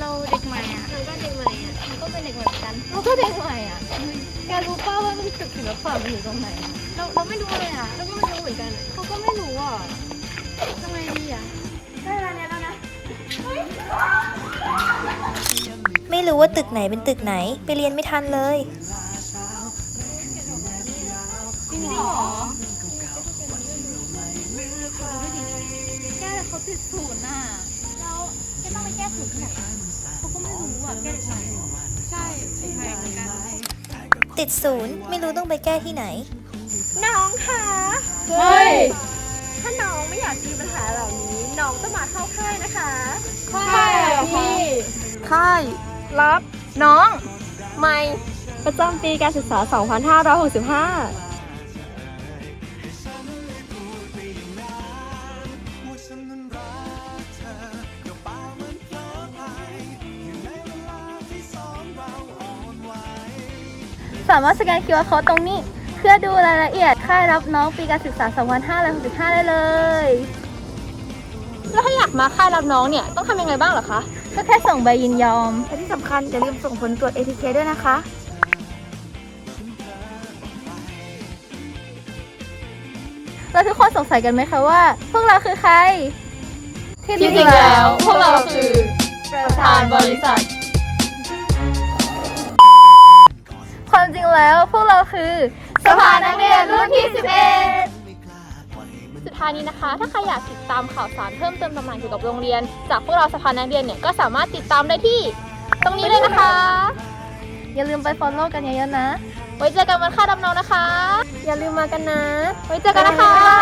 เราเด็กใหม่อะเราก็เด็กใหม่อะเราก็เป็นเด็กใหม่เหมือนกันเราก็เด็กใหม่อะแกรู้ป่าว่ามันตึกศิลปะมันอยู่ตรงไหนอะเราเราไม่รู้เลยอะเราก็ไม่รู้เหมือนกันเขาก็ไม่รู้อะทำไงดีอะได้เวลาเนี้ยแล้วนะไม่รู้ว่าตึกไหนเป็นตึกไหน ไปเรียนไม่ทันเลยจริงเหรอแกเขาติดศูนย์น่ะ เราจะต้องไปแก้สูตรที่ไหนอะ เขาก็ไม่รู้อะแกเด็กใหม่ใช่เด็กใหม่เหมือนกันติดศูนย์ไม่รู้ต้องไปแก้ที่ไหน น้องคะเฮ้ย ถ้าน้องไม่อยากมีปัญหาเหล่านี้ น้องต้องมาเข้าค่ายนะคะใช่เหรอพี่ค่ายรับน้อง ไม่ประจำปีการศึกษา 2565 สามารถสแกน QR Code ตรงนี้ เพื่อดูรายละเอียดค่ายรับน้องปีการศึกษา 2565 ได้เลย แล้วถ้าอยากมาค่ายรับน้องเนี่ยต้องทำยังไงบ้างเหรอคะ ก็แค่ส่งใบยินยอม และที่สำคัญอย่าลืมส่งผลตรวจ ATK ด้วยนะคะแล้วทุกคนสงสัยกันไหมคะว่า พวกเราคือใคร ที่จริงแล้ว พวกเราคือ ประธานบริษัท คือสภานักเรียนรุ่นที่ 11 สุดท้ายนี้นะคะ ถ้าใครอยากติดตามข่าวสารเพิ่มเติมต่างๆเกี่ยวกับโรงเรียน จากพวกเราสภานักเรียนเนี่ยก็สามารถติดตามได้ที่ ตรงนี้เลยนะคะ อย่าลืมไป follow กันเยอะๆนะ ไว้เจอกันวันค่ารับน้องนะคะ อย่าลืมมากันนะ ไว้เจอกันนะคะบ๊ายบาย